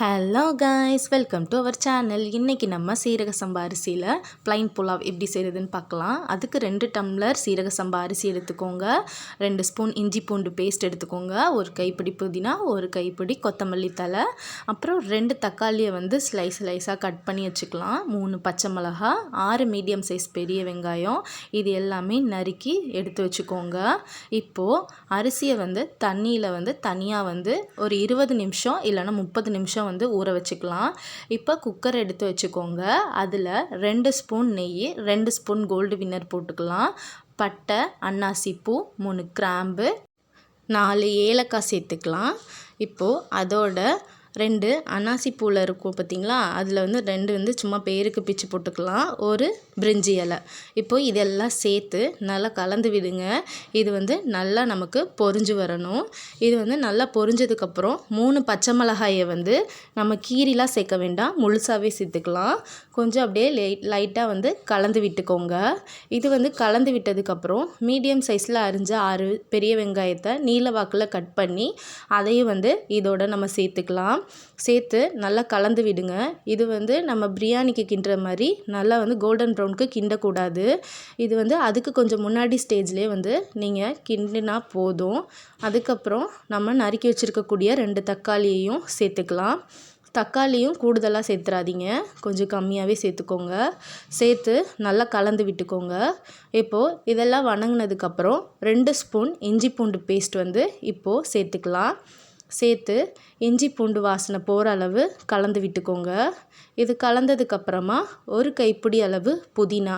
Hello guys welcome to our channel இன்றைக்கி நம்ம சீரக சம்பா அரிசியில் ப்ளைன் புலாவ் எப்படி செய்கிறதுன்னு பார்க்கலாம். அதுக்கு ரெண்டு டம்ளர் சீரக சம்பா அரிசி எடுத்துக்கோங்க. ரெண்டு ஸ்பூன் இஞ்சி பூண்டு பேஸ்ட் எடுத்துக்கோங்க. ஒரு கைப்பிடி புதினா ஒரு கைப்பிடி கொத்தமல்லி தலை அப்புறம் ரெண்டு தக்காளியை வந்து ஸ்லைஸ் ஸ்லைஸாக கட் பண்ணி வச்சுக்கலாம். மூணு பச்சை மிளகா ஆறு மீடியம் சைஸ் பெரிய வெங்காயம். இது எல்லாமே நறுக்கி எடுத்து வச்சுக்கோங்க. இப்போது அரிசியை வந்து தண்ணியில் வந்து தனியாக வந்து ஒரு இருபது நிமிஷம் இல்லைன்னா முப்பது நிமிஷம் வந்து ஊற வச்சுக்கலாம். இப்போ குக்கர் எடுத்து வச்சுக்கோங்க. அதில் ரெண்டு ஸ்பூன் நெய் ரெண்டு ஸ்பூன் கோல்டு வின்னர் போட்டுக்கலாம். பட்டை அன்னாசி பூ மூணு கிராம்பு நாலு ஏலக்காய் சேர்த்துக்கலாம். இப்போது அதோட ரெண்டு அன்னாசி பூவில் இருக்கும் பார்த்திங்களா அதில் வந்து ரெண்டு வந்து சும்மா பேருக்கு பிச்சு போட்டுக்கலாம். ஒரு பிரிஞ்சி இலை. இப்போது இதெல்லாம் சேர்த்து நல்லா கலந்து விடுங்க. இது வந்து நல்லா நமக்கு பொரிஞ்சு வரணும். இது வந்து நல்லா பொரிஞ்சதுக்கப்புறம் மூணு பச்சை மிளகாயை வந்து நம்ம கீரிலாம் சேர்க்க வேண்டாம். முழுசாகவே சேர்த்துக்கலாம். கொஞ்சம் அப்படியே லைட் லைட்டாக வந்து கலந்து விட்டுக்கோங்க. இது வந்து கலந்து விட்டதுக்கப்புறம் மீடியம் சைஸில் அரிஞ்ச ஆறு பெரிய வெங்காயத்தை நீல வாக்கில் கட் பண்ணி அதையும் வந்து இதோட நம்ம சேர்த்துக்கலாம். சேர்த்து நல்லா கலந்து விடுங்க. இது வந்து நம்ம பிரியாணிக்கு கிண்டுற மாதிரி நல்லா வந்து கோல்டன் ப்ரௌனுக்கு கிண்டக்கூடாது. இது வந்து அதுக்கு கொஞ்சம் முன்னாடி ஸ்டேஜ்லேயே வந்து நீங்கள் கிண்டினா போதும். அதுக்கப்புறம் நம்ம நறுக்கி வச்சுருக்கக்கூடிய ரெண்டு தக்காளியையும் சேர்த்துக்கலாம். தக்காளியும் கூடுதலாக சேர்த்துறாதீங்க. கொஞ்சம் கம்மியாகவே சேர்த்துக்கோங்க. சேர்த்து நல்லா கலந்து விட்டுக்கோங்க. இப்போது இதெல்லாம் வணங்கினதுக்கப்புறம் ரெண்டு ஸ்பூன் இஞ்சி பூண்டு பேஸ்ட் வந்து இப்போது சேர்த்துக்கலாம். சேர்த்து இஞ்சி பூண்டு வாசனை போகிற அளவு கலந்து விட்டுக்கோங்க. இது கலந்ததுக்கப்புறமா ஒரு கைப்பிடி அளவு புதினா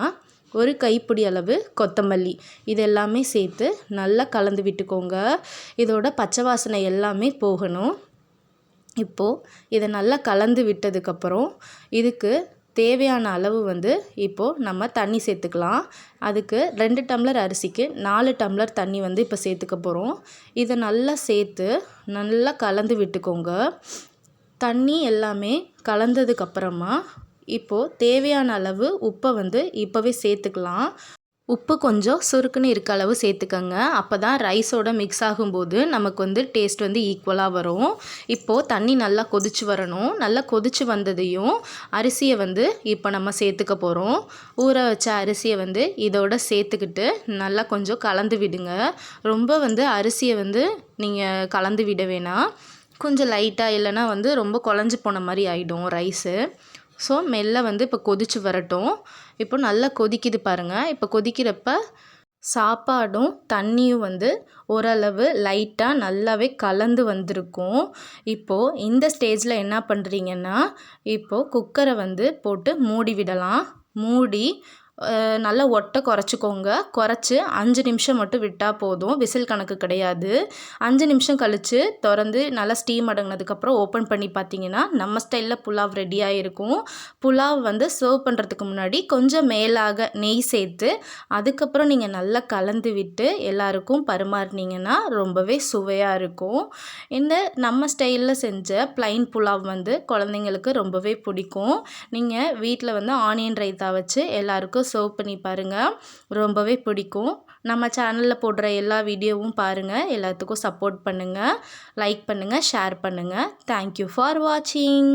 ஒரு கைப்பிடி அளவு கொத்தமல்லி. இது எல்லாமே சேர்த்து நல்லா கலந்து விட்டுக்கோங்க. இதோட பச்சை வாசனை எல்லாமே போகணும். இப்போது இதை நல்லா கலந்து விட்டதுக்கப்புறம் இதுக்கு தேவையான அளவு வந்து இப்போது நம்ம தண்ணி சேர்த்துக்கலாம். அதுக்கு ரெண்டு டம்ளர் அரிசிக்கு நாலு டம்ளர் தண்ணி வந்து இப்போ சேர்த்துக்க போகிறோம் இதை நல்லா சேர்த்து நல்லா கலந்து விட்டுக்கோங்க. தண்ணி எல்லாமே கலந்ததுக்கப்புறமா இப்போது தேவையான அளவு உப்பை வந்து இப்போவே சேர்த்துக்கலாம். உப்பு கொஞ்சம் சுருக்குன்னு இருக்க அளவு சேர்த்துக்கங்க. அப்போ தான் ரைஸோட மிக்ஸ் ஆகும்போது நமக்கு வந்து டேஸ்ட் வந்து ஈக்குவலாக வரும். இப்போது தண்ணி நல்லா கொதிச்சு வரணும். நல்லா கொதிச்சு வந்ததையும் அரிசியை வந்து இப்போ நம்ம சேர்த்துக்க போகிறோம் ஊற வச்ச அரிசியை வந்து இதோட சேர்த்துக்கிட்டு நல்லா கொஞ்சம் கலந்து விடுங்க. ரொம்ப வந்து அரிசியை வந்து நீங்கள் கலந்து விட வேணாம். கொஞ்சம் லைட்டாக இல்லைன்னா வந்து ரொம்ப குழஞ்சி போன மாதிரி ஆகிடும் ரைஸு ஸோ மெல்ல வந்து இப்போ கொதித்து வரட்டும். இப்போ நல்லா கொதிக்குது பாருங்கள் இப்போ கொதிக்கிறப்ப சாப்பாடும் தண்ணியும் வந்து ஓரளவு லைட்டாக நல்லாவே கலந்து வந்திருக்கும். இப்போது இந்த ஸ்டேஜில் என்ன பண்ணுறீங்கன்னா இப்போது குக்கரை வந்து போட்டு மூடி விடலாம். மூடி நல்லா ஒட்டை குறைச்சிக்கோங்க. குறைச்சி அஞ்சு நிமிஷம் மட்டும் விட்டால் போதும். விசில் கணக்கு கிடையாது. அஞ்சு நிமிஷம் கழித்து திறந்து நல்லா ஸ்டீம் அடங்கினதுக்கப்புறம் ஓப்பன் பண்ணி பார்த்தீங்கன்னா நம்ம ஸ்டைலில் புலாவ் ரெடியாக இருக்கும் புலாவ் வந்து சர்வ் பண்ணுறதுக்கு முன்னாடி கொஞ்சம் மேலாக நெய் சேர்த்து அதுக்கப்புறம் நீங்கள் நல்லா கலந்து விட்டு எல்லாருக்கும் பரிமாறினீங்கன்னா ரொம்பவே சுவையாக இருக்கும். இந்த நம்ம ஸ்டைலில் செஞ்ச ப்ளைன் புலாவ் வந்து குழந்தைங்களுக்கு ரொம்பவே பிடிக்கும். நீங்கள் வீட்டில் வந்து ஆனியன் ரைத்தா வச்சு எல்லாருக்கும் சர்வ் பண்ணி பாருங்கள் ரொம்பவே பிடிக்கும். நம்ம சேனலில் போடுற எல்லா வீடியோவும் பாருங்கள் எல்லாத்துக்கும் சப்போர்ட் பண்ணுங்கள் லைக் பண்ணுங்கள் ஷேர் பண்ணுங்கள் தேங்க்யூ ஃபார் வாட்சிங்